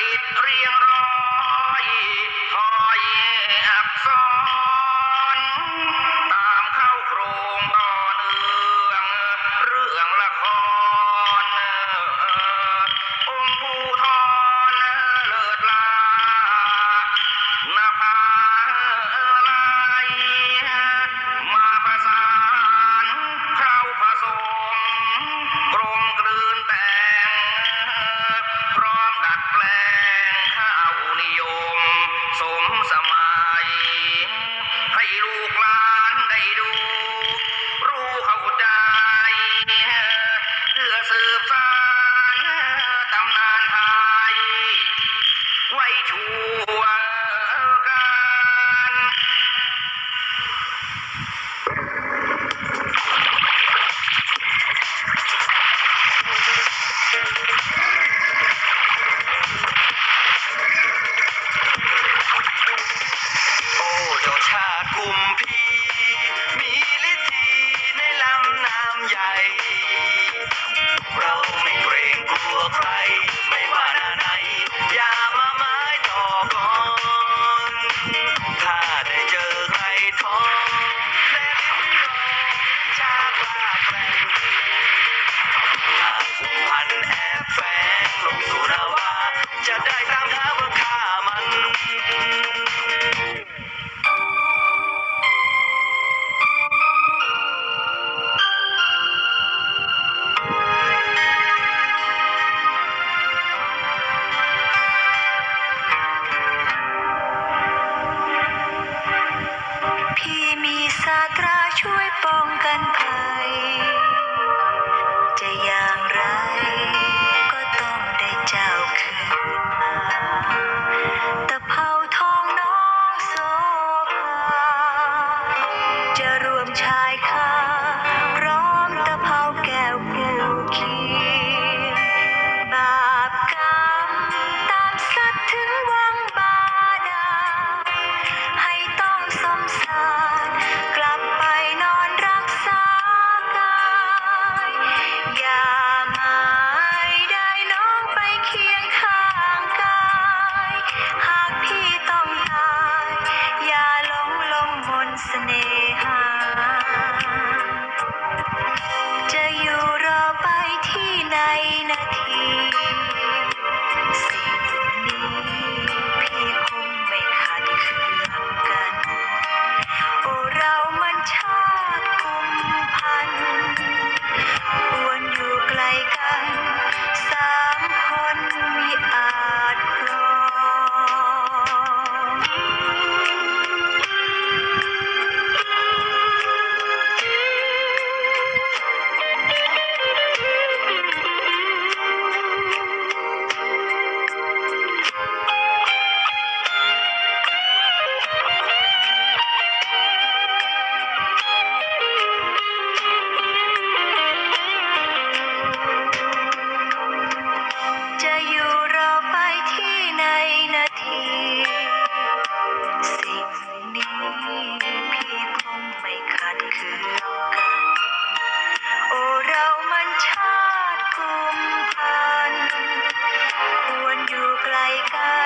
ดิษเรียง สาตำนานไทยไว้ชู จะได้ ตราช่วยป้องกันภัย จะอยู่รอไปที่ในนาที สิ่งนี้พี่คงไม่ขัดคืนกัน โอ้เรามันชาติกลุ่มพันควรอยู่ไกลกัน